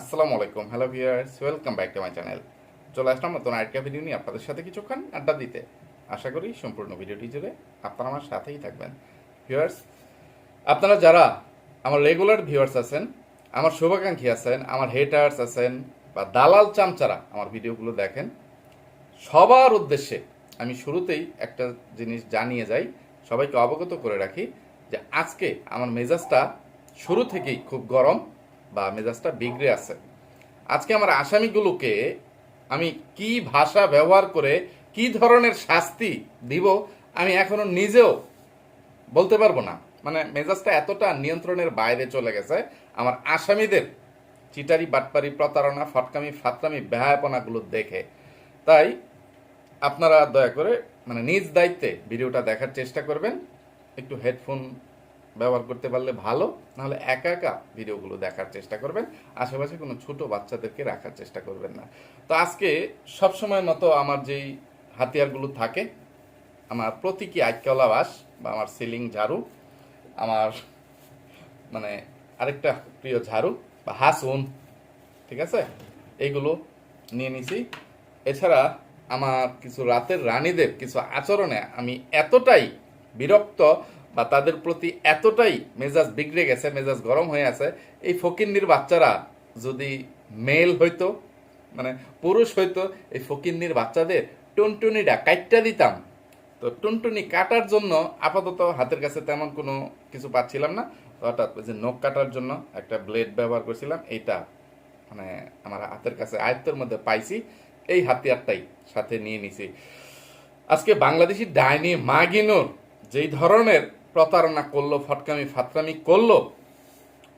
আসসালামু আলাইকুম, hello viewers, welcome back to my channel. চলে আসলাম নতুন আরেকটা ভিডিও নিয়ে আপনাদের সাথে কিছুক্ষণ আড্ডা দিতে। আশা করি সম্পূর্ণ ভিডিওটি জুড়ে আপনারা আমার সাথেই থাকবেন। ভিউয়ার্স, আপনারা যারা আমার রেগুলার ভিউয়ার্স আছেন, আমার শুভাকাঙ্ক্ষী আছেন, আমার হেটার্স আছেন, বা দালাল চামচারা আমার ভিডিওগুলো দেখেন, সবার উদ্দেশ্যে আমি শুরুতেই একটা জিনিস জানিয়ে যাই, সবাইকে অবগত করে রাখি যে আজকে আমার মেজাজটা শুরু থেকেই খুব গরম। বা মেজাজটা বিগড়ে আছে। আজকে আমার আসামিগুলোকে আমি কি ভাষা ব্যবহার করে কি ধরনের শাস্তি দিব, আমি এখনও নিজেও বলতে পারব না। মানে মেজাজটা এতটা নিয়ন্ত্রণের বাইরে চলে গেছে, আমার আসামিদের চিটারি, বাটপারি, প্রতারণা, ফটকামি, ফাতরামি ব্যয়াপনাগুলো দেখে। তাই আপনারা দয়া করে মানে নিজ দায়িত্বে ভিডিওটা দেখার চেষ্টা করবেন। একটু হেডফোন ব্যবহার করতে পারলে ভালো, নাহলে একা একা ভিডিওগুলো দেখার চেষ্টা করবেন, আশেপাশে কোনো ছোট বাচ্চাদেরকে রাখার চেষ্টা করবেন না। তো আজকে সবসময় মতো আমার যেই হাতিয়ারগুলো থাকে, আমার প্রতীকী আইক্যলা বাস বা আমার সিলিং ঝাড়ু, আমার মানে আরেকটা প্রিয় ঝাড়ু বা হাসুন ঠিক আছে? এইগুলো নিয়ে নিছি। এছাড়া আমার কিছু রাতের রানীদের কিছু আচরণে আমি এতটাই বিরক্ত বা তাদের প্রতি এতটাই মেজাজ বিগড়ে গেছে, মেজাজ গরম হয়ে আছে, এই ফকিন্নির বাচ্চারা যদি মেল হইতো মানে পুরুষ হইতো, এই ফকিন্নির বাচ্চাদের টুনটুনিটা কাইটটা দিতাম। তো টুনটুনি কাটার জন্য আপাতত হাতের কাছে তেমন কোনো কিছু পাচ্ছিলাম না। ওই যে নখ কাটার জন্য একটা ব্লেড ব্যবহার করছিলাম, এইটা মানে আমার হাতের কাছে আয়ত্তের মধ্যে পাইছি, এই হাতিয়ারটাই সাথে নিয়ে নিছি। আজকে বাংলাদেশি ডাইনি মাগিনুর যেই ধরনের প্রতারণা করল, ফটকামি ফাতরামি করল,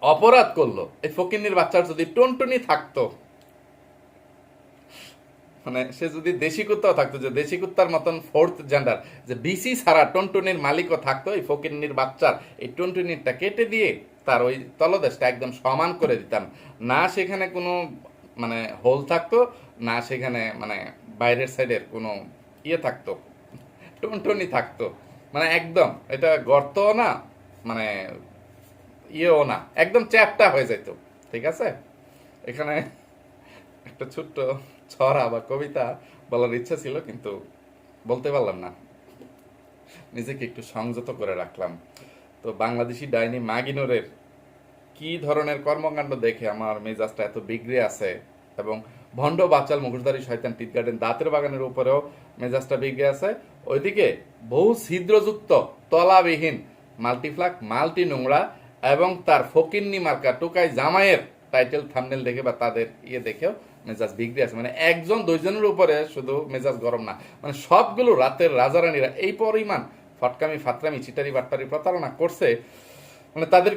অপরাধ করল। এই ফকিন্নির বাচ্চার যদি টুনটুনি থাকতো মানে সে যদি দেশি কুত্তাও থাকতো, যে দেশি কুত্তার মতন ফোর্থ জেন্ডার যে বিসি ছাড়া টনটনির মালিকও থাকতো, এই ফকিন্নির বাচ্চার এই টনটনিরটা কেটে দিয়ে তার ওই তলদেশটা একদম সমান করে দিতাম। না সেখানে কোনো মানে হোল থাকতো, না সেখানে মানে বাইরের সাইডের কোনো ইয়ে থাকতো, টনটনি থাকতো। মানে একদম, এটা গর্তও না মানে ইয়েও না, একদম চ্যাপটা হয়ে যেত ঠিক আছে? এখানে একটা ছোট্ট ছড়া বা কবিতা বলার ইচ্ছা ছিল, কিন্তু বলতে পারলাম না। নিজেকে একটু সংযত করে রাখলাম। তো বাংলাদেশি ডাইনি মাগিনোরের কি ধরনের কর্মকাণ্ড দেখে আমার মেজাজটা এত বিগড়ে আছে এবং ভণ্ড বাচাল মুখোশধারী শয়তান টিট গার্ডেন দাঁতের বাগানের উপরেও মেজাজটা বিগড়ে আছে। ওইদিকে বহু ছিদ্রযুক্ত তলাবিহীন মাল্টিফ্লাক, মাল্টি নোংরা এবং তার ফকিন্নি মার্কা টোকাই জামাইয়ের টাইটেল থামনেল দেখে বা তাদের ইয়ে দেখেও মেজাজ বিগড়ে আছে। মানে একজন দুইজনের উপরে শুধু মেজাজ গরম না। মানে সবগুলো রাতের রাজারানীরা এই পরিমাণ ফটকামি, ফাতরামি চিটারি বাটপারি প্রতারণা করছে। মানে তাদের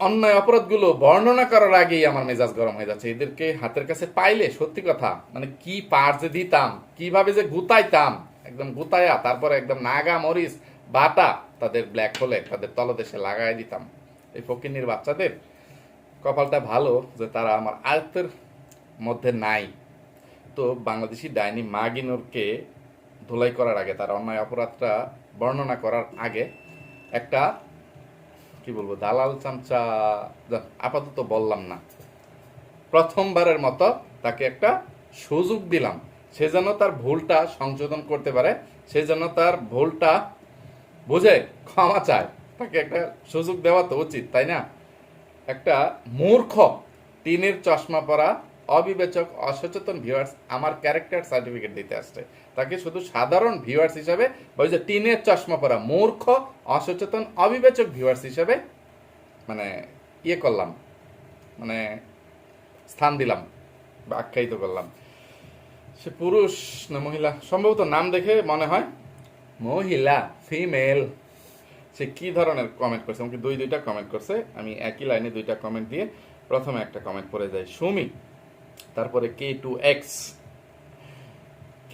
অন্যায় অপরাধগুলো বর্ণনা করার আগেই আমার মেজাজ গরম হয়ে যাচ্ছে। এদেরকে হাতের কাছে পাইলে সত্যি কথা মানে কি পার যে দিতাম, কীভাবে যে গুতাইতাম, একদম গুতায়া, তারপরে একদম নাগা মরিচ, বাটা তাদের ব্ল্যাক হোলে তাদের তলদেশে লাগাই দিতাম। এই ফকিন্নির বাচ্চাদের কপালটা ভালো যে তারা আমার আয়ত্তের মধ্যে নাই। তো বাংলাদেশি ডাইনি মাগিনুরকে ধুলাই করার আগে, তার অন্যায় অপরাধটা বর্ণনা করার আগে একটা কি বলব, দালাল চামচা আপাতত বললাম না। প্রথমবারের মতো তাকে একটা সুযোগ দিলাম। সে যেন তার ভুলটা সংশোধন করতে পারে, সে যেন তার ভুলটা বুঝে, ক্ষমা চায়। তাকে একটা সুযোগ দেওয়া তো উচিত, তাই না? একটা মূর্খ, টিনের চশমা পরা অবিবেচক, অসচেতন ভিউয়ার্স আমার ক্যারেক্টার সার্টিফিকেট দিতে আসছে। তাকে শুধু সাধারণ ভিউয়ার্স হিসাবে বা ওই যে টিনের চশমা পরা মূর্খ, অসচেতন, অবিবেচক ভিউয়ার্স হিসাবে মানে ইয়ে করলাম মানে স্থান দিলাম বা আখ্যায়িত করলাম। সে পুরুষ না মহিলা? সম্ভবত নাম দেখে মনে হয় মহিলা ফিমেল সে কি ধরনের কমেন্ট করছে? আমাকে দুই দুইটা কমেন্ট করছে। আমি একই লাইনে দুইটা কমেন্ট দিয়ে প্রথমে একটা কমেন্ট পড়ে যাই সুমি। তারপরে কে টু এক্স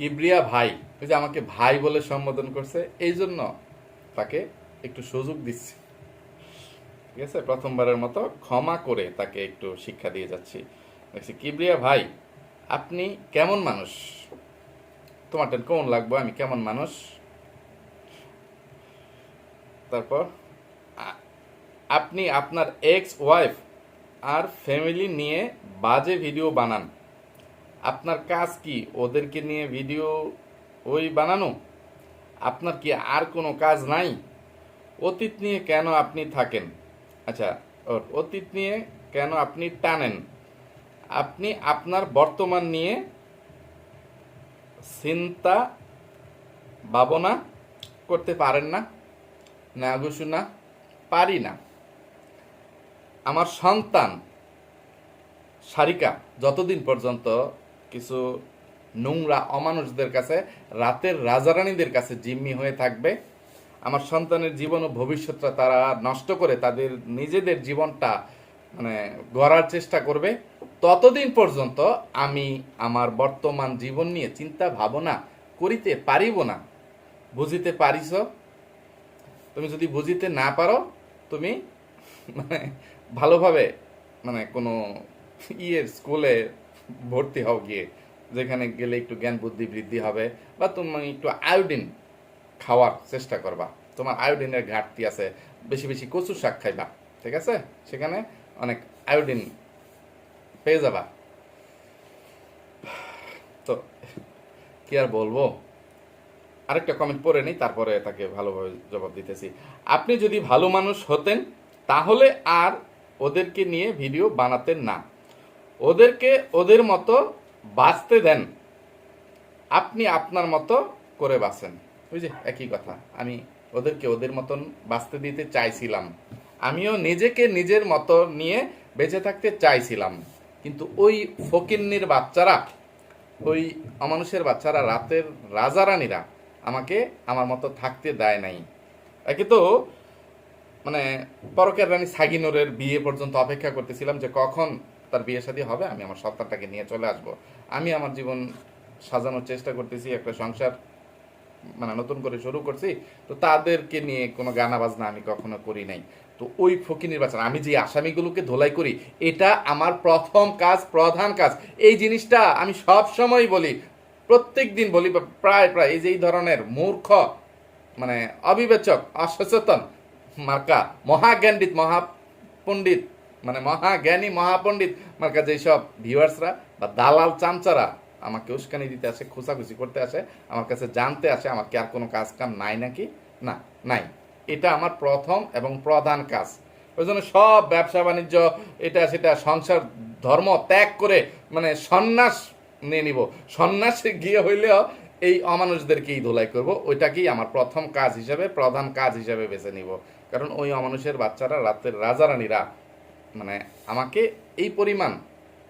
কিবরিয়া ভাই, ওই যে আমাকে ভাই বলে সম্বোধন করছে, এই জন্য তাকে একটু সুযোগ দিচ্ছি। ঠিক আছে? প্রথমবারের মতো ক্ষমা করে তাকে একটু শিক্ষা দিয়ে যাচ্ছি। দেখছি, কিবরিয়া ভাই, আপনি কেমন মানুষ? তোমার টেন কেমন লাগবো? আমি কেমন মানুষ? তারপর আপনি আপনার এক্স ওয়াইফ আর ফ্যামিলি নিয়ে বাজে ভিডিও বানান। আপনার কাজ কি? ওদেরকে নিয়ে ভিডিও ওই বানানো? আপনার কি আর কোনো কাজ নাই? অতীত নিয়ে কেন আপনি থাকেন? আচ্ছা ও, অতীত নিয়ে কেন আপনি টানেন? আপনি আপনার বর্তমান নিয়ে চিন্তা ভাবনা করতে পারেন না না গুসু না পারি না। আমার সন্তান সারিকা যতদিন পর্যন্ত কিছু নোংরা, অমানুষদের কাছে, রাতের রাজারানীদের কাছে জিম্মি হয়ে থাকবে। আমার সন্তানের জীবন ও ভবিষ্যৎটা তারা নষ্ট করে তাদের নিজেদের জীবনটা মানে গড়ার চেষ্টা করবে। ততদিন পর্যন্ত আমি আমার বর্তমান জীবন নিয়ে চিন্তা ভাবনা করিতে পারিব না। বুঝিতে পারিস তুমি যদি বুঝিতে না পারো, তুমি মানে ভালোভাবে মানে কোনো ইয়ের স্কুলে ভর্তি হও গিয়ে, যেখানে গেলে একটু জ্ঞান বুদ্ধি বৃদ্ধি হবে, বা তুমি একটু আয়োডিন খাওয়ার চেষ্টা করবা। তোমার আয়োডিনের ঘাটতি আছে, বেশি বেশি কচু শাক খাইবা, ঠিক আছে? সেখানে অনেক আয়োডিন পেয়ে যাবা। তো, কি আর বলব? আরেকটা কমেন্ট পড়ে নিই, তারপরে তাকে ভালোভাবে জবাব দিতেছি। আপনি যদি ভালো মানুষ হতেন, তাহলে আর ওদেরকে নিয়ে ভিডিও বানাতেন না। ওদেরকে ওদের মতো বাঁচতে দেন। আপনি আপনার মতো করে বাঁচেন। বুঝলি একই কথা। আমি ওদেরকে ওদের মতন বাঁচতে দিতে চাইছিলাম। আমিও নিজেকে নিজের মতো নিয়ে বেঁচে থাকতে চাইছিলাম। কিন্তু ওই ফকিন্নির বাচ্চারা, ওই অমানুষের বাচ্চারা, রাতের রাজারানীরা আমাকে আমার মতো থাকতে দেয় নাই। একে তো মানে পরকের রানী সাগিনোরের বিয়ে পর্যন্ত অপেক্ষা করতেছিলাম যে কখন তার বিয়ে শাদী হবে, আমি আমার সন্তানটাকে নিয়ে চলে আসব। আমি আমার জীবন সাজানোর চেষ্টা করতেছি, একটা সংসার মানে নতুন করে শুরু করছি, তো তাদেরকে নিয়ে কোনো গানা বাজনা আমি কখনো করি নাই। তো ওই ফকি নির্বাচন, আমি যে আসামিগুলোকে ধোলাই করি, এটা আমার প্রথম কাজ, প্রধান কাজ। এই জিনিসটা আমি সব সময় বলি, প্রত্যেক দিন বলি প্রায় প্রায়, এই যে এই ধরনের মূর্খ মানে অবিবেচক, অসচেতন মার্কা মহাজ্ঞানডিত মহাপণ্ডিত মানে মহাজ্ঞানী, মহাপণ্ডিত। মার্কা যেসব ভিউয়ার্সরা বা দালাল চামচারা আমাকে উস্কানি দিতে আসে, খোঁচাখুচি করতে আসে, আমার কাছে জানতে আসে আমার কি আর কোনো কাজ কাম নাই নাকি? না, নাই। এটা আমার প্রথম এবং প্রধান কাজ। ওই জন্য সব ব্যবসা বাণিজ্য, এটা সেটা সংসার, ধর্ম ত্যাগ করে মানে সন্ন্যাস নিয়ে নিব। সন্ন্যাসে গিয়ে হইলেও এই অমানুষদেরকেই ধোলাই করব। ওইটাকেই আমার প্রথম কাজ হিসাবে, প্রধান কাজ হিসাবে বেছে নিব। কারণ ওই অমানুষের বাচ্চারা, রাতের রাজারানীরা মানে আমাকে এই পরিমাণ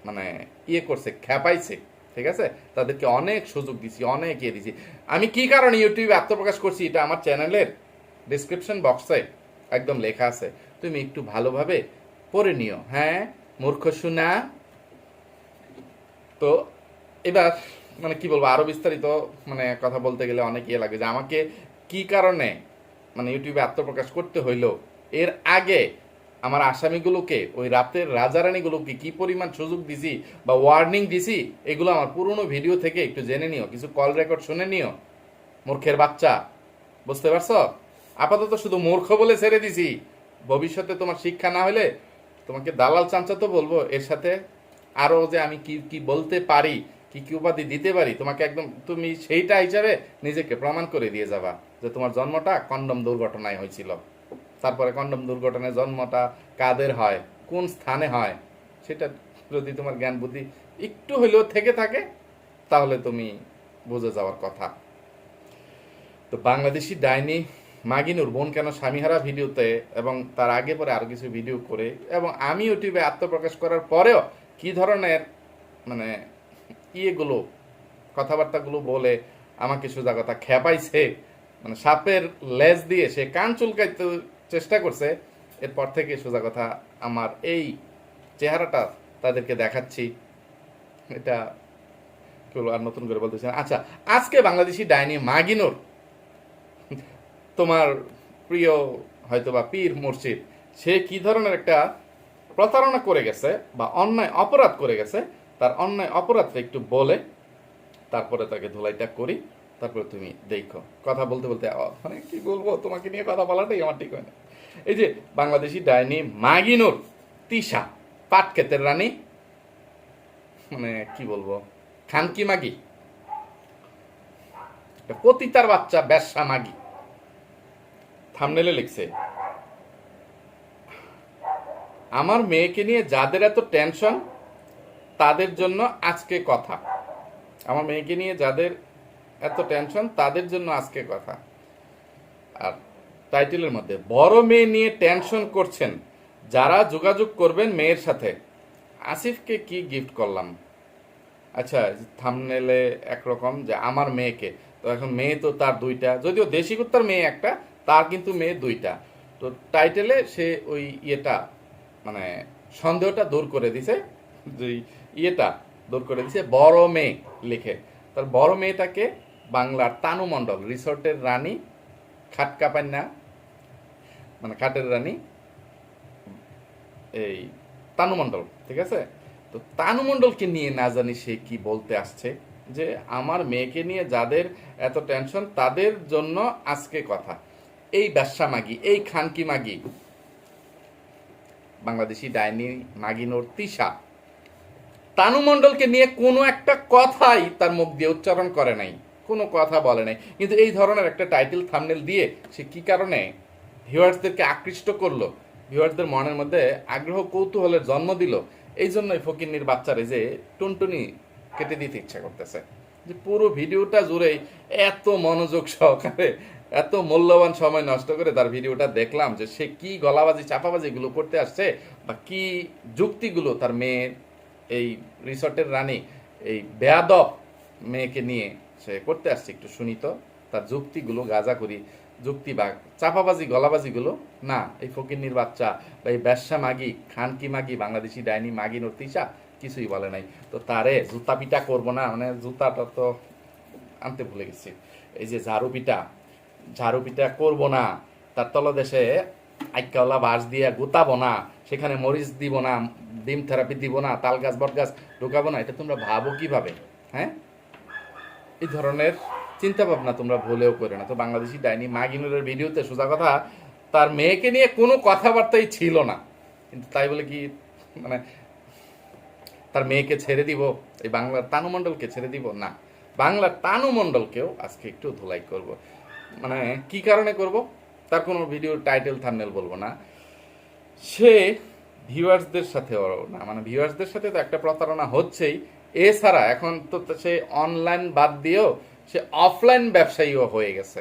মানে ইয়ে করছে, খেপাইছে, ঠিক আছে? তাদেরকে অনেক সুযোগ দিছি, অনেক ইয়ে দিছি। আমি কি কারণে ইউটিউবে আত্মপ্রকাশ করছি? এটা আমার চ্যানেলের ডিসক্রিপশন বক্সে একদম লেখা আছে। তুমি একটু ভালোভাবে পড়ে নিও। হ্যাঁ মূর্খ শুনা তো এবার মানে কি বলব, আরও বিস্তারিত মানে কথা বলতে গেলে অনেক ইয়ে লাগে যে আমাকে কি কারণে মানে ইউটিউবে আত্মপ্রকাশ করতে হইল? এর আগে আমার আসামিগুলোকে, ওই রাতের রাজারানীগুলোকে কি পরিমাণ সুযোগ দিছি বা ওয়ার্নিং দিছি, এগুলো আমার পুরনো ভিডিও থেকে একটু জেনে নিও। কিছু কল রেকর্ড শুনে নিও, মূর্খের বাচ্চা। বুঝতে পারছ? আপাতত শুধু মূর্খ বলে ছেড়ে দিছি। ভবিষ্যতে তোমার শিক্ষা না হলে তোমাকে দালাল চামচা তো বলব। এর সাথে আরও যে আমি কি কি বলতে পারি, কি কি উপাধি দিতে পারি, তোমাকে একদম তুমি সেইটা হিসাবে নিজেকে প্রমাণ করে দিয়ে যাবা যে তোমার জন্মটা কন্ডম দুর্ঘটনায় হয়েছিল। তারপরে কন্ডম দুর্ঘটনায় জন্মটা কাদের হয়? কোন স্থানে হয়? সেটা যদি তোমার জ্ঞান বুদ্ধি একটু হইলেও থেকে থাকে, তাহলে তুমি বুঝে যাওয়ার কথা। তো বাংলাদেশি ডাইনি মাগিনুর বোন কেন স্বামীহারা ভিডিওতে এবং তার আগে পরে আরও কিছু ভিডিও করে এবং আমি ইউটিউবে আত্মপ্রকাশ করার পরেও কি ধরনের মানে ইয়েগুলো, কথাবার্তাগুলো বলে আমাকে সোজা কথা খেপাইছে মানে সাপের লেজ দিয়ে সে কান চুলকাইতে চেষ্টা করছে, এরপর থেকে সোজা কথা, আমার এই চেহারাটা তাদেরকে দেখাচ্ছি এটা কি আর নতুন করে বলতেছি। আচ্ছা আজকে বাংলাদেশি ডাইনি মাগিনোর, তোমার প্রিয় হয়তো বা পীর মুর্শিদ, সে কি ধরনের একটা প্রতারণা করে গেছে বা অন্যায় অপরাধ করে গেছে, তার অন্যায় অপরাধটা একটু বলে, তারপরে তাকে ধুলাইটা করি তারপরে তুমি দেখো। কথা বলতে বলতে মানে কি বলব? তোমাকে নিয়ে কথা বলাটাই আমার ঠিক হয় না। এই যে বাংলাদেশি ডাইনি মাগিনুর তিশা, পাট ক্ষেতের রানী। মানে কি বলব? খানকি মাগি? পতিতার বাচ্চা ব্যবসা মাগি। থামনেলে লিখছে, আমার মেয়েকে নিয়ে যাদের এত টেনশন, তাদের জন্য আজকে কথা। আমার মেয়েকে নিয়ে যাদের এত টেনশন তাদের জন্য আজকে কথা। আর টাইটেলের মধ্যে, বড় মেয়ে নিয়ে টেনশন করছেন, যারা যোগাযোগ করবেন মেয়ের সাথে। আসিফকে কি গিফট করলাম? আচ্ছা থামনেলে একরকম যে আমার মেয়েকে। তো এখন মেয়ে তো তার দুইটা, যদিও দেশি কুত্তার মেয়ে একটা, তার কিন্তু মেয়ে দুইটা। তো টাইটেলে সে ওই ইয়েটা মানে সন্দেহটা দূর করে দিছে, যে ইয়েটা দূর করে দিছে, বড় মেয়ে লিখে। তার বড় মেয়েটাকে বাংলার তানু মণ্ডল, রিসোর্টের রানী খাট কাপান্না মানে খাটের রানী, এই তানু মণ্ডল, ঠিক আছে? তো তানু মণ্ডলকে নিয়ে না জানি সে কি বলতে আসছে, যে আমার মেয়েকে নিয়ে যাদের এত টেনশন তাদের জন্য আজকে কথা। এই ব্যবসা মাগি, এই খানকি মাগি, বাংলাদেশি ডাইনি মাগিনোর তানু মণ্ডলকে নিয়ে কোনো একটা কথাই তার মুখ দিয়ে উচ্চারণ করে নাই। কোনো কথা বলে নাই। কিন্তু এই ধরনের একটা টাইটেল থামনেল দিয়ে সে কি কারণে ভিউয়ার্সদেরকে আকৃষ্ট করল? ভিউয়ার্সদের মনের মধ্যে আগ্রহ, কৌতূহলের জন্ম দিল। এই জন্যই ফকিন্নির বাচ্চারে যে টুনটুনি কেটে দিতে ইচ্ছা করতেছে। যে পুরো ভিডিওটা জুড়েই এত মনোযোগ সহকারে, এত মূল্যবান সময় নষ্ট করে তার ভিডিওটা দেখলাম যে সে কি গলাবাজি, চাপাবাজি গুলো করতে আসছে বা কি যুক্তিগুলো তার মেয়ের এই রিসর্টের রানী, এই বেয়াদব মেয়েকে নিয়ে সে করতে আসছে। একটু শুনি তো, তার যুক্তিগুলো, গাজা করি, যুক্তি বা চাপাবাজি, গলাবাজিগুলো? না, এই ফকিন্নির বাচ্চা বা এই ব্যবসা মাগি, খানকি মাগি, বাংলাদেশি ডাইনি, মাগি নর্তিসা কিছুই বলে নাই। তো তারে জুতা পিটা করব না মানে জুতাটা তো আনতে ভুলে গেছি। এই যে ঝাড়ু পিটা ঝাড়ু পিটা করব না, তার তলদেশে আইকাওয়ালা বাঁশ দিয়ে গুতাবো না, সেখানে মরিচ দিব না, ডিম থেরাপি দিব না, তাল গাছ, বট গাছ ঢুকাবো না, এটা তোমরা ভাবো কীভাবে হ্যাঁ? এই ধরনের চিন্তা ভাবনা তোমরা ভুলেও করে না। তো বাংলাদেশি ডাইনি মাগিনুরের ভিডিওতে সোজা কথা, তার মেয়েকে নিয়ে কোনো কথাবার্তাই ছিল না। কিন্তু তাই বলে কি মানে তার মেয়েকে ছেড়ে দিব, এই বাংলার তানু মণ্ডলকে ছেড়ে দিব? না বাংলার তানু মণ্ডলকেও আজকে একটু ধুলাই করব। মানে কি কারণে করব? তার কোনো ভিডিও টাইটেল, থামনেল বলব না। সে ভিউয়ার্সদের সাথেও না মানে ভিউয়ার্সদের সাথে তো একটা প্রতারণা হচ্ছেই এছাড়া এখন তো সে অনলাইন বাদ দিয়েও সে অফলাইন ব্যবসায়ীও হয়ে গেছে।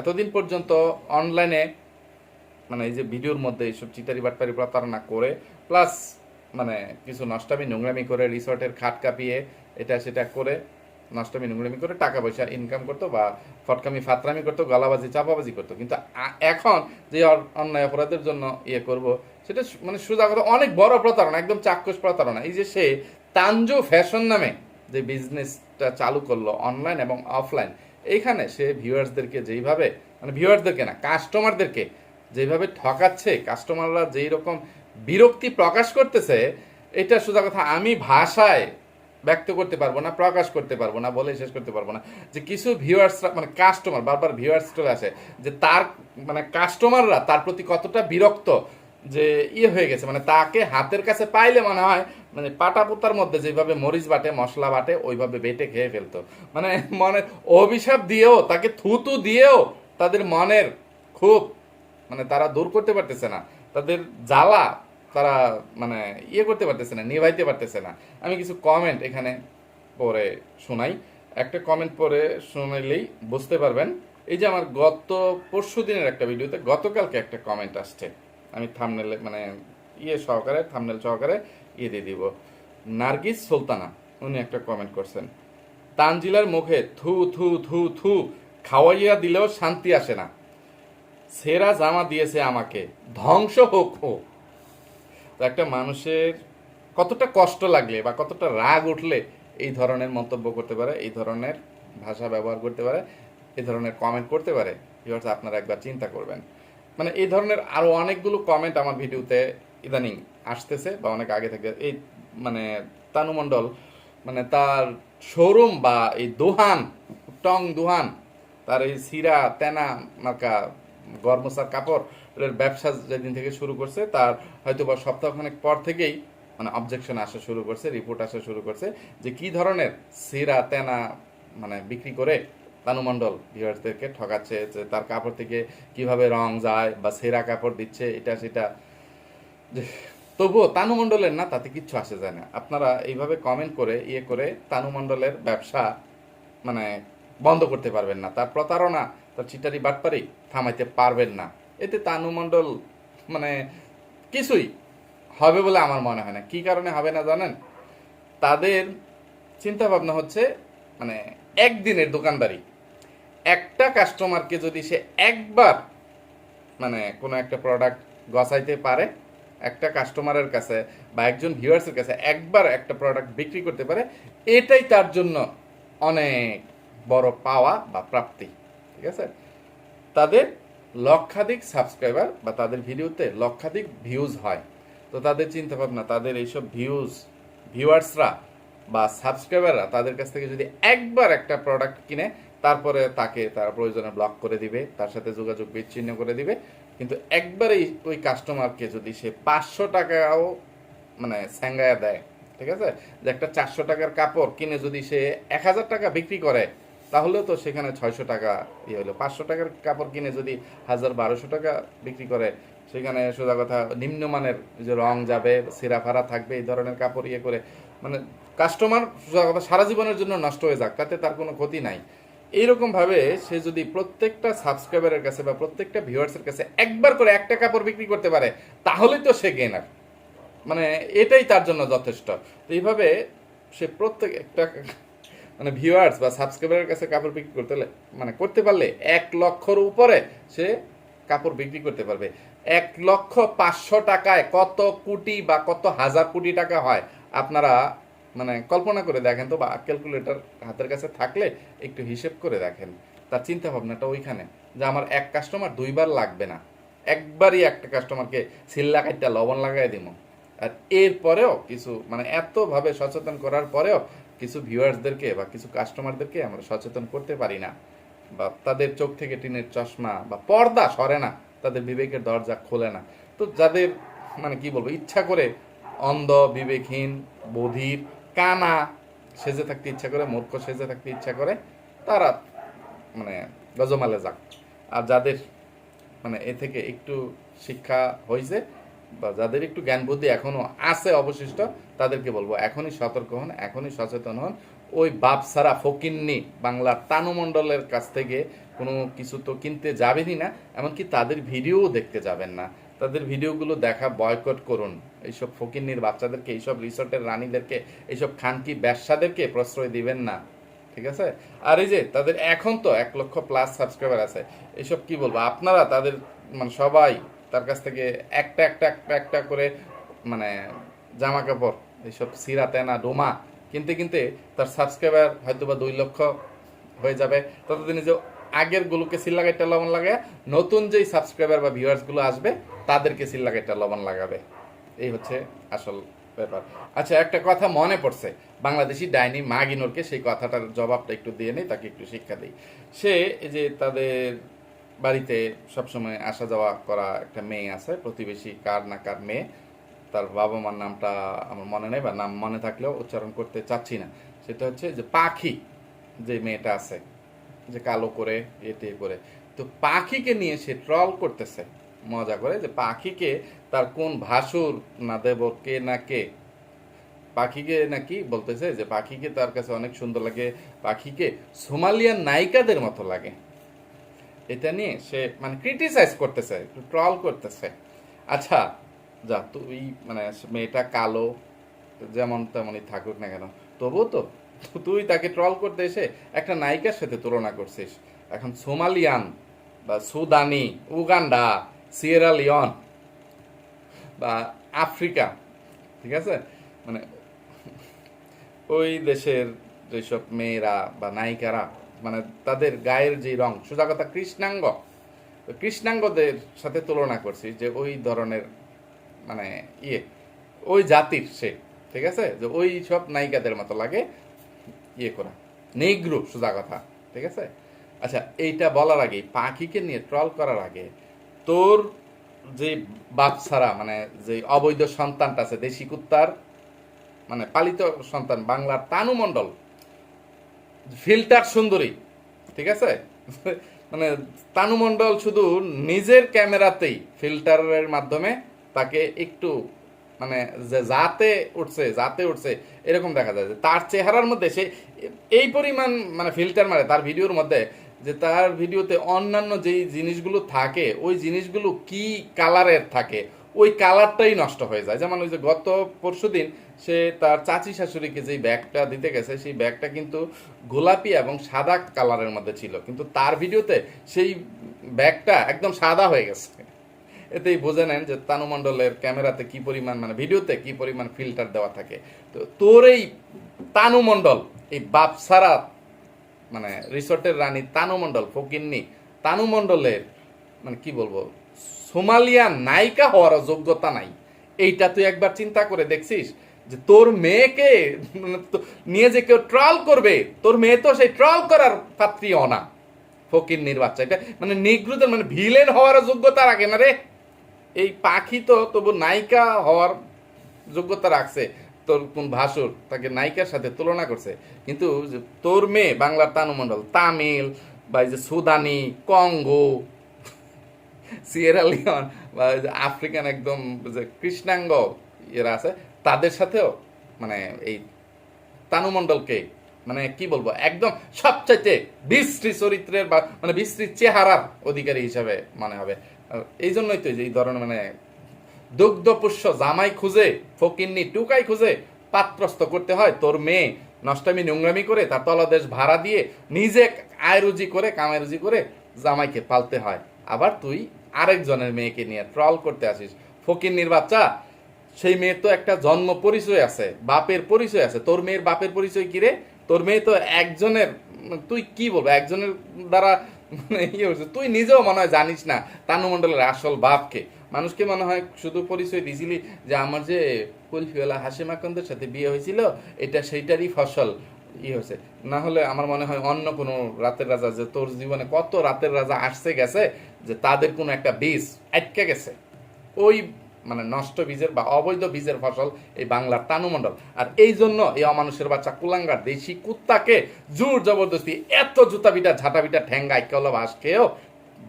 এতদিন পর্যন্ত অনলাইনে মানে এই যে ভিডিওর মধ্যে এইসব চিতারি বাটপারি প্রতারণা করে প্লাস মানে কিছু নষ্টামি নোংরামি করে, রিসর্টের খাট কাঁপিয়ে এটা সেটা করে, নষ্টামি নোংরামি করে টাকা পয়সা ইনকাম করতো বা ফটকামি ফাতরামি করতো, গলাবাজি, চাপাবাজি করতো। কিন্তু এখন যে অন্যায় অপরাধের জন্য ইয়ে করব, সেটা মানে সোজা কথা অনেক বড় প্রতারণা, একদম চাক্ষুষ প্রতারণা। এই যে সে তানজু ফ্যাশন নামে যে বিজনেসটা চালু করল অনলাইন এবং অফলাইন এইখানে সে ভিউয়ার্সদেরকে যেইভাবে মানে ভিউয়ার্সদেরকে না কাস্টমারদেরকে যেভাবে ঠকাচ্ছে কাস্টমাররা যেই রকম বিরক্তি প্রকাশ করতেছে, এটা সোজা কথা, আমি ভাষায় ব্যক্ত করতে পারব না, প্রকাশ করতে পারব না, বলে শেষ করতে পারব না। যে কিছু ভিউয়ার্সরা মানে কাস্টমার বারবার ভিউয়ার্স চলে আসে, যে তার মানে কাস্টমাররা তার প্রতি কতটা বিরক্ত যে ইয়ে হয়ে গেছে মানে তাকে হাতের কাছে পাইলে মনে হয় মানে পাটা পোতার মধ্যে যেভাবে মরিচ বাটে, মশলা বাটে, ওইভাবে বেটে খেয়ে ফেলতো। মানে মনে, অভিশাপ দিয়েও, তাকে থুতু দিয়েও তাদের মনের খুব মানে তারা দূর করতে পারতেছে না। তাদের জ্বালা তারা মানে ইয়ে করতে পারতেছে না, নিভাইতে পারতেছে না। আমি কিছু কমেন্ট এখানে পরে শোনাই। একটা কমেন্ট পরে শুনাইলেই বুঝতে পারবেন। এই যে আমার গত পরশু দিনের একটা ভিডিওতে গতকালকে একটা কমেন্ট আসছে। আমি থামনেলে মানে ইয়ে সহকারে থামনেল সহকারে ইয়ে দিয়ে দিব। নার্গিস সুলতানা, উনি একটা কমেন্ট করছেন। তানজিলার মুখে থু থু থু থু, খাওয়াইয়া দিলেও শান্তি আসে না। সেরা জামা দিয়েছে আমাকে। ধ্বংস হোক ও। একটা মানুষের কতটা কষ্ট লাগলে বা কতটা রাগ উঠলে এই ধরনের মন্তব্য করতে পারে, এই ধরনের ভাষা ব্যবহার করতে পারে, এই ধরনের কমেন্ট করতে পারে আপনারা একবার চিন্তা করবেন। মানে এই ধরনের আরও অনেকগুলো কমেন্ট আমার ভিডিওতে ইদানিং আসতেছে বা অনেক আগে থেকে। এই মানে তানু মণ্ডল মানে তার শোরুম বা এই দোহান, টং দোহান, তার এই সিরা, তেনা মার্কা গরমসার কাপড়ের ব্যবসা যেদিন থেকে শুরু করছে, তার হয়তো বা সপ্তাহখানেক পর থেকেই মানে অবজেকশন আসা শুরু করছে রিপোর্ট আসা শুরু করছে যে কি ধরনের সেরা, তেনা মানে বিক্রি করে তানুমণ্ডল ভিউয়ার্সদেরকে ঠকাচ্ছে যে তার কাপড় থেকে কীভাবে রং যায় বা সেরা কাপড় দিচ্ছে, এটা সেটা। তবুও তানুমণ্ডলের না, তাতে কিচ্ছু আসে যায় না। আপনারা এইভাবে কমেন্ট করে ইয়ে করে তানুমণ্ডলের ব্যবসা মানে বন্ধ করতে পারবেন না। তার প্রতারণা, তার চিটারি বাটপারি থামাইতে পারবেন না। এতে তানুমণ্ডল মানে কিছুই হবে বলে আমার মনে হয় না। কি কারণে হবে না জানেন? তাদের চিন্তা ভাবনা হচ্ছে মানে একদিনের দোকানদারি। একটা কাস্টমারকে যদি সে একবার মানে কোনো একটা প্রোডাক্ট গছাইতে পারে, একটা কাস্টমারের কাছে বা একজন ভিউয়ার্সের কাছে একবার একটা প্রোডাক্ট বিক্রি করতে পারে, এটাই তার জন্য অনেক বড় পাওয়া বা প্রাপ্তি, ঠিক আছে? তাদের লক্ষাধিক সাবস্ক্রাইবার বা তাদের ভিডিওতে লক্ষাধিক ভিউজ হয়। তো তাদের চিন্তা ভাবনা তাদের এইসব ভিউজ ভিউয়ার্সরা বা সাবস্ক্রাইবাররা তাদের কাছ থেকে যদি একবার একটা প্রোডাক্ট কিনে তারপরে তাকে তার প্রয়োজনে ব্লক করে দিবে, তার সাথে যোগাযোগ বিচ্ছিন্ন করে দিবে। কিন্তু একবারেই ওই কাস্টমারকে যদি সে পাঁচশো টাকাও মানে স্যাঙ্গায়া দেয়, ঠিক আছে? যে একটা চারশো টাকার কাপড় কিনে যদি সে এক হাজার টাকা বিক্রি করে, তাহলেও তো সেখানে ছয়শো টাকা ইয়ে হলো। পাঁচশো টাকার কাপড় কিনে যদি হাজার বারোশো টাকা বিক্রি করে, সেখানে সোজা কথা, নিম্নমানের যে রং যাবে, সিরা ফারা থাকবে, এই ধরনের কাপড় ইয়ে করে মানে কাস্টমার সোজা কথা সারা জীবনের জন্য নষ্ট হয়ে যাক, তাতে তার কোনো ক্ষতি নাই। এইরকম ভাবে সে যদি প্রত্যেকটা সাবস্ক্রাইবারের কাছে বা প্রত্যেকটা ভিউয়ার্সের কাছে একবার করে একটা কাপড় বিক্রি করতে পারে, তাহলেই তো সে গেনার মানে এটাই তার জন্য যথেষ্ট। তো এইভাবে সে প্রত্যেক একটা মানে ভিউয়ার্স বা সাবস্ক্রাইবারের কাছে কাপড় বিক্রি করতে মানে করতে পারলে এক লক্ষর উপরে সে কাপড় বিক্রি করতে পারবে। এক লক্ষ পাঁচশো টাকায় কত কোটি বা কত হাজার কোটি টাকা হয়, আপনারা মানে কল্পনা করে দেখেন তো বা ক্যালকুলেটর হাতের কাছে থাকলে একটু হিসেব করে দেখেন। তার চিন্তা ভাবনাটা ওইখানে যে আমার এক কাস্টমার দুইবার লাগবে না। একবারই একটা কাস্টমারকে সিল্লা কাইটা লবণ লাগাই দিব আর এরপরেও কিছু মানে এতভাবে সচেতন করার পরেও কিছু ভিউয়ার্সদেরকে বা কিছু কাস্টমারদেরকে আমরা সচেতন করতে পারি না। বা তাদের চোখ থেকে টিনের চশমা বা পর্দা সরে না, তাদের বিবেকের দরজা খোলে না। তো যাদের মানে কি বলব, ইচ্ছা করে অন্ধ, বিবেকহীন, বধির কানা সেজে থাকতে ইচ্ছা করে, মূর্খ সেজে থাকতে ইচ্ছা করে, তারা মানে গজমালে যাক। আর যাদের মানে এ থেকে একটু শিক্ষা হয়েছে বা যাদের একটু জ্ঞান বুদ্ধি এখনও আছে অবশিষ্ট, তাদেরকে বলব, এখনই সতর্ক হন, এখনই সচেতন হন। ওই বাপ সারা ফকিন্নি বাংলার তানুমণ্ডলের কাছ থেকে কোনো কিছু তো কিনতে যাবেনই না, এমনকি তাদের ভিডিও দেখতে যাবেন না। তাদের ভিডিওগুলো দেখা, বয়কট করুন। এইসব ফকিন্নির বাচ্চাদেরকে, এইসব রিসোর্টের রানীদেরকে, এইসব খানকি ব্যবসাদেরকে প্রশ্রয় দিবেন না। ঠিক আছে? আর এই যে, তাদের এখন তো এক লক্ষ প্লাস সাবস্ক্রাইবার আছে। এইসব কি বলব? আপনারা তাদের মানে সবাই তার কাছ থেকে একটা একটা একটা একটা করে মানে জামা কাপড়, এইসব সিরা, তেনা, ডোমা কিনতে কিনতে তার সাবস্ক্রাইবার হয়তো বা দুই লক্ষ হয়ে যাবে। ততদিনে যে আগের গুলোকে সিল লাগাইটা লবণ লাগায় নতুন যেই সাবস্ক্রাইবার বা ভিউয়ার্সগুলো আসবে, তাদেরকে সিল লাগাইটা লবণ লাগাবে। এই হচ্ছে আসল ব্যাপার। আচ্ছা একটা কথা মনে পড়ছে। বাংলাদেশি ডাইনি মাগিনোরকে সেই কথাটার জবাবটা একটু দিয়ে নেই, তাকে একটু শিক্ষা দিই। সে যে তাদের বাড়িতে সবসময় আসা যাওয়া করা একটা মেয়ে আছে, প্রতিবেশী কার না কার মেয়ে, তার বাবা মার নামটা আমার মনে নেই বা নাম মনে থাকলেও উচ্চারণ করতে চাচ্ছি না। সেটা হচ্ছে যে পাখি যে মেয়েটা আছে যে কালো করে এতে করে। তো পাখিকে নিয়ে সে ট্রল করতেছে। মজা করে যে পাখিকে তার কোন ভাসুর না দেব কে না কে? পাখিকে নাকি বলতেছে যে পাখিকে তার কাছে অনেক সুন্দর লাগে, পাখিকে সোমালিয়ান নায়িকাদের মতো লাগে। এটা নিয়ে সে মানে ক্রিটিসাইজ করতেছে ট্রল করতেছে। আচ্ছা যা তুই মানে মেয়েটা কালো, যেমন তেমনই থাকুক না কেন, তবুও তো তুই তাকে ট্রল করতে এসে একটা নায়িকার সাথে তুলনা করছিস। এখন সোমালিয়ান বা সুদানি, Uganda, Sierra Leone Africa, ঠিক আছে? মানে ওই দেশের যেসব মেয়েরা বা নায়িকারা মানে তাদের গায়ের যে রং, সোজা কথা কৃষ্ণাঙ্গ। কৃষ্ণাঙ্গদের সাথে তুলনা করছি যে ওই ধরনের মানে ইয়ে ওই জাতির সে, ঠিক আছে? যে ওই সব নায়িকাদের মতো লাগে ইয়ে করা। নেগ্রু সোজা কথা, ঠিক আছে? আচ্ছা এইটা বলার আগে পাখিকে নিয়ে ট্রল করার আগে, তোর যে বাপ ছাড়া মানে যে অবৈধ সন্তানটা আছে, দেশি কুত্তার মানে পালিত সন্তান, বাংলার তানু মণ্ডল, ফিল্টার সুন্দরী, ঠিক আছে? মানে তানু মণ্ডল শুধু নিজের ক্যামেরাতেই ফিল্টারের মাধ্যমে তাকে একটু মানে যে যাতে উঠছে যাতে উঠছে, এরকম দেখা যায় যে তার চেহারার মধ্যে সে এই পরিমাণ মানে ফিল্টার মারে তার ভিডিওর মধ্যে যে তার ভিডিওতে অন্যান্য যেই জিনিসগুলো থাকে, ওই জিনিসগুলো কি কালারের থাকে, ওই কালারটাই নষ্ট হয়ে যায়। যেমন ওই যে গত পরশুদিন সে তার চাচি শাশুড়িকে যেই ব্যাগটা দিতে গেছে, সেই ব্যাগটা কিন্তু গোলাপি এবং সাদা কালারের মধ্যে ছিল। কিন্তু তার ভিডিওতে সেই ব্যাগটা একদম সাদা হয়ে গেছে। এতেই বুঝে নেন যে তানু মণ্ডলের ক্যামেরাতে কি পরিমাণ মানে ভিডিওতে কি পরিমাণ ফিল্টার দেওয়া থাকে। তো তোর এই তানু মণ্ডল, এই বাপ সারা মানে রিসর্টের রানী তানু মণ্ডল, ফকিন্নি, তানু মণ্ডলের মানে কি বলব, সোমালিয়া নায়িকা হওয়ার যোগ্যতা নাই। এইটা তুই একবার চিন্তা করে দেখছিস যে তোর মেয়েকে মানে নিয়ে যে কেউ ট্রল করবে, তোর মেয়ে তো সেই ট্রল করার পাত্রীও না। ফকিন্নির বাচ্চা, এটা মানে নিগ্রুদের মানে ভিলেন হওয়ার যোগ্যতা রাখে না রে? এই পাখি তো তবু নায়িকা হওয়ার যোগ্যতা রাখছে। তোর কোন ভাসুর তাকে নায়িকার সাথে তুলনা করছে। কিন্তু তোর মেয়ে বাংলার তানুমণ্ডল, তামিল বা যে সুদানি, কঙ্গো, সিয়েরা লিওন বা যে আফ্রিকান একদম যে কৃষ্ণাঙ্গ এরা আছে, তাদের সাথেও মানে এই তানুমণ্ডলকে মানে কি বলব, একদম সবচাইতে বিশ্রী চরিত্রের বা মানে বিশ্রী চেহারার অধিকারী হিসাবে মনে হবে। এই জন্যই তো এই ধরনের মানে দুগ্ধপুষ্য জামাই খুঁজে, ফকিন্নি টুকাই খুঁজে পাত্রস্থ করতে হয়। তোর মেয়ে নষ্টামি নোংরামি করে তার তলাদেশ ভাড়া দিয়ে নিজে আয় রুজি করে, কামাই রুজি করে জামাইকে পালতে হয়। আবার তুই আরেকজনের মেয়েকে নিয়ে ট্রল করতে আসিস। ফকিন্নির বাচ্চা, সেই মেয়ের তো একটা জন্ম পরিচয় আছে, বাপের পরিচয় আছে। তোর মেয়ের বাপের পরিচয় কিরে তোর মেয়ে তো একজনের, তুই কি বলব? একজনের দ্বারা ইয়ে হচ্ছে তুই নিজেও মনে হয় জানিস না, তানু মণ্ডলের আসল বাপকে। মানুষকে মনে হয় শুধু পরিচয় দিছিলি যে আমার যে কুলফিওয়ালা হাসিম আকন্দের সাথে বিয়ে হয়েছিল, এটা সেইটারই ফসল। ইয়ে হয়েছে। না হলে আমার মনে হয় অন্য কোনো রাতের রাজা যে তোর জীবনে কত রাতের রাজা আসছে গেছে, যে তাদের কোনো একটা বীজ আটকে গেছে। ওই মানে নষ্ট বীজের বা অবৈধ বীজের ফসল এই বাংলার তানুমণ্ডল। আর এই জন্য এই অমানুষের বাচ্চা কুলাঙ্গার দেশি কুত্তাকে জোর জবরদস্তি এত জুতা বিটা ঝাঁটা বিটা ঠ্যাঙ্গা ইকলা বাস খেয়েও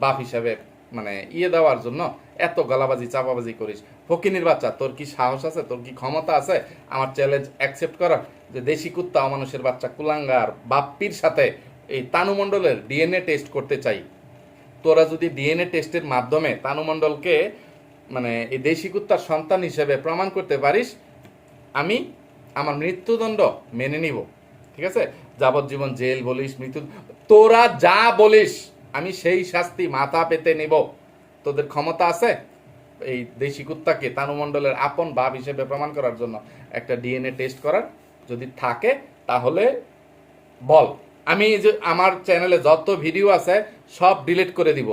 বাপ হিসাবে মানে ইয়ে দেওয়ার জন্য এত গলাবাজি, চাপাবাজি করিস। ফকিনির বাচ্চা, তোর কি সাহস আছে? তোর কি ক্ষমতা আছে? আমার চ্যালেঞ্জ অ্যাকসেপ্ট করার। যে দেশি কুত্তা, অমানুষের বাচ্চা কুলাঙ্গার বাপ্পির সাথে এই তানুমণ্ডলের ডিএনএ টেস্ট করতে চাই। তোরা যদি ডিএনএ টেস্টের মাধ্যমে তানুমণ্ডলকে মানে এই দেশি কুত্তার সন্তান হিসেবে প্রমাণ করতে পারিস, আমি আমার মৃত্যুদণ্ড মেনে নিব। ঠিক আছে? যাবজ্জীবন জেল বলিস, মৃত্যু, তোরা যা বলিস, আমি সেই শাস্তি মাথা পেতে নেব। তোদের ক্ষমতা আছে এই দেশি কুত্তাকে তানুমণ্ডলের আপন বাপ হিসেবে প্রমাণ করার জন্য একটা ডিএনএ টেস্ট করার। যদি থাকে, তাহলে বল। আমি যে আমার চ্যানেলে যত ভিডিও আছে, সব ডিলিট করে দিব।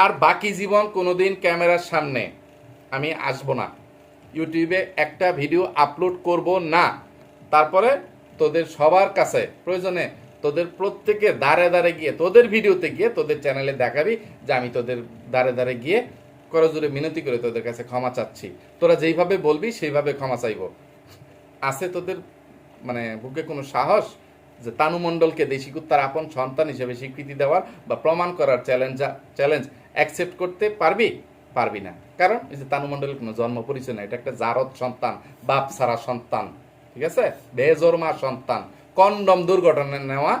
আর বাকি জীবন কোনোদিন ক্যামেরার সামনে আমি আসব না। ইউটিউবে একটা ভিডিও আপলোড করব না। তারপরে তোদের সবার কাছে, প্রয়োজনে তোদের প্রত্যেকে দাঁড়ে দাঁড়ে গিয়ে, তোদের ভিডিওতে গিয়ে তোদের চ্যানেলে দেখাবি যে আমি তোদের দাঁড়ে দাঁড়ে গিয়ে করজোরে মিনতি করে তোদের কাছে ক্ষমা চাচ্ছি। তোরা যেইভাবে বলবি সেইভাবে ক্ষমা চাইব। আছে তোদের মানে বুকে কোনো সাহস যে তানু মণ্ডলকে দেশি কুত্তার আপন সন্তান হিসেবে স্বীকৃতি দেওয়ার বা প্রমাণ করার চ্যালেঞ্জ চ্যালেঞ্জ অ্যাকসেপ্ট করতে পারবি? পারবি না। কারণ এই যে তানু মণ্ডলের কোনো জন্ম পরিচয় না এটা একটা জারদ সন্তান, বাপ সারা সন্তান, ঠিক আছে? বেজরমা সন্তান, কন্ডম দুর্ঘটনায় নেওয়া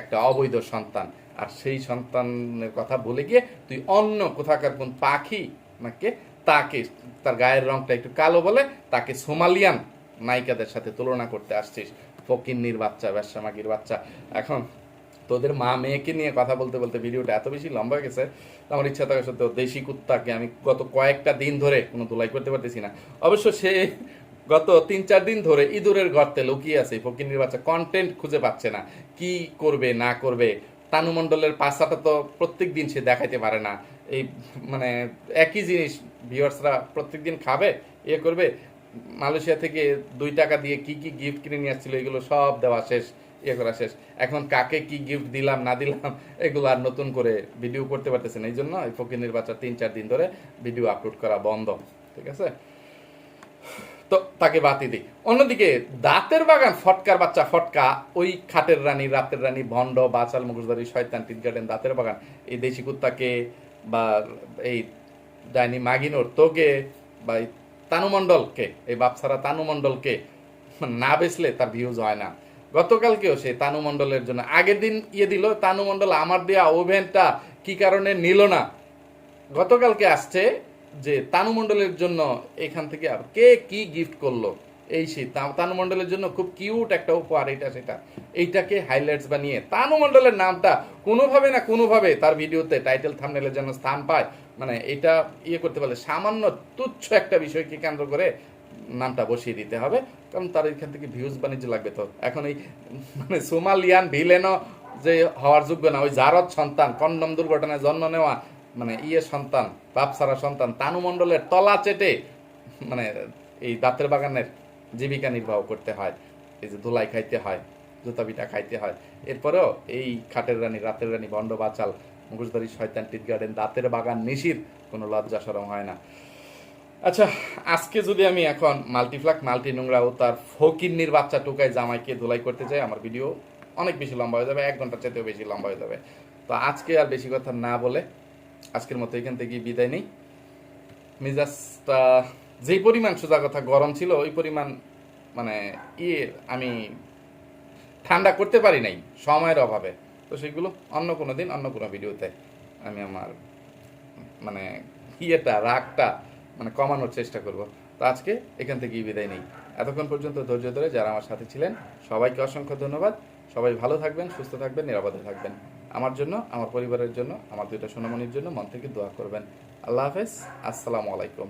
একটা অবৈধ সন্তান। আর সেই সন্তানের কথা বলে গিয়ে তুই অন্য কোথাকার কোন পাখি নাকি তাকে, তার গায়ের রংটা একটু কালো বলে তাকে সোমালিয়ান নায়িকাদের সাথে তুলনা করতে আসছিস। ফকিন্নির বাচ্চা ব্যবসামাকির বাচ্চা। এখন তোদের মা মেয়েকে নিয়ে কথা বলতে বলতে ভিডিওটা এত বেশি লম্বা হয়ে গেছে আমার ইচ্ছা থাকা সত্ত্বেও দেশি কুত্তাকে আমি গত কয়েকটা দিন ধরে কোনো ধুলাই করতে পারতেছি না। অবশ্য সে গত তিন চার দিন ধরে ইঁদুরের গর্তে লুকিয়ে আছে ফকিন্নির বাচ্চা কন্টেন্ট খুঁজে পাচ্ছে না, কি করবে, না করবে। তানুমণ্ডলের পাশাটা তো প্রত্যেক দিন সে দেখাইতে পারে না। এই মানে একই জিনিস, ভিউয়ার্সরা প্রত্যেক দিন খাবে ইয়ে করবে। মালয়েশিয়া থেকে দুই টাকা দিয়ে কি কি গিফট কিনে নিয়ে আসছিল, এগুলো সব দেওয়া শেষ। ইয়ে করা শেষ। এখন কাকে কি গিফট দিলাম, না দিলাম, এগুলো আর নতুন করে ভিডিও করতে পারতেছেন এই জন্য এই ফকিরনির বাচ্চা তিন, চার দিন ধরে ভিডিও আপলোড করা বন্ধ, ঠিক আছে? তো তাকে বাতি দিই। অন্যদিকে দাঁতের বাগান, ফটকার বাচ্চা, ফটকা, ওই খাটের রানী, রাতের রানী, ভণ্ড বাচাল মুখোশধারী, শয়তান টিট গার্ডেন, দাঁতের বাগান। এই দেশি কুত্তাকে বা এই ডাইনি মাগিনোর, তোকে বা এই তানুমণ্ডলকে, এই বাপসারা তানুমণ্ডলকে না বেচলে তার ভিউজ হয় না। গতকালকেও সে তানুমণ্ডলের জন্য, আগের দিন ইয়ে দিল তানুমণ্ডল আমার দেয়া ওভেনটা কি কারণে নিল না। গতকালকে আসছে যে তানু মণ্ডলের জন্য এখান থেকে আর কে কি গিফট করল। এই সেই তানু মণ্ডলের জন্য খুব কিউট একটা উপহার এটা সেটা। এইটাকে হাইলাইটস বানিয়ে, তানু মণ্ডলের নামটা কোনোভাবে না কোনোভাবে তার ভিডিওতে টাইটেল থামনেলের জন্য স্থান পায়। মানে এটা ইয়ে করতে পারলে সামান্য তুচ্ছ একটা বিষয়কে কেন্দ্র করে নামটা বসিয়ে দিতে হবে, কারণ তার এখান থেকে ভিউজ বাণিজ্য লাগবে তো। এখন এই মানে সোমালিয়ান ভিলেনও যে হওয়ার যোগ্য না, ওই জারদ সন্তান, কন্ডম দুর্ঘটনায় জন্ম নেওয়া মানে ইয়ে সন্তান, বাপসারা সন্তান, তানু মণ্ডলের তলা চেটে মানে এই দাঁতের বাগানের জীবিকা নির্বাহ করতে হয়, এই যে দোলাই খাইতে হয় জুতা পিঠা খাইতে হয়। এরপরেও এই খাটের রানী, রাতের রানী বন্ড বাচাল, মুখোশধারী শয়তান টিট গার্ডেন দাঁতের বাগান নিশির কোনো লজ্জা সরম হয় না। আচ্ছা আজকে যদি আমি এখন মাল্টিফ্লাক, মাল্টি নোংরা ও তার ফকিন্নির বাচ্চা টুকায় জামাইকে ধুলাই করতে চাই, আমার ভিডিও অনেক বেশি লম্বা হয়ে যাবে, এক ঘণ্টার চাইতেও বেশি লম্বা হয়ে যাবে। তো আজকে আর বেশি কথা না বলে আজকের মতো এখান থেকে বিদায় নেই। মিজাজটা, যেই পরিমাণ সোজা কথা গরম ছিল, ওই পরিমাণ মানে ইয়ে আমি ঠান্ডা করতে পারি নাই, সময়ের অভাবে। তো সেগুলো অন্য কোনো দিন, অন্য কোনো ভিডিওতে আমি আমার মানে ইয়েটা, রাগটা মানে কমানোর চেষ্টা করব। তো আজকে এখান থেকেই বিদায় নেই। এতক্ষণ পর্যন্ত ধৈর্য ধরে যারা আমার সাথে ছিলেন, সবাইকে অসংখ্য ধন্যবাদ। সবাই ভালো থাকবেন, সুস্থ থাকবেন, নিরাপদে থাকবেন। আমার জন্য, আমার পরিবারের জন্য, আমার দুইটা সোনামণির জন্য মন থেকে দোয়া করবেন। আল্লাহ হাফেজ, আসসালামু আলাইকুম।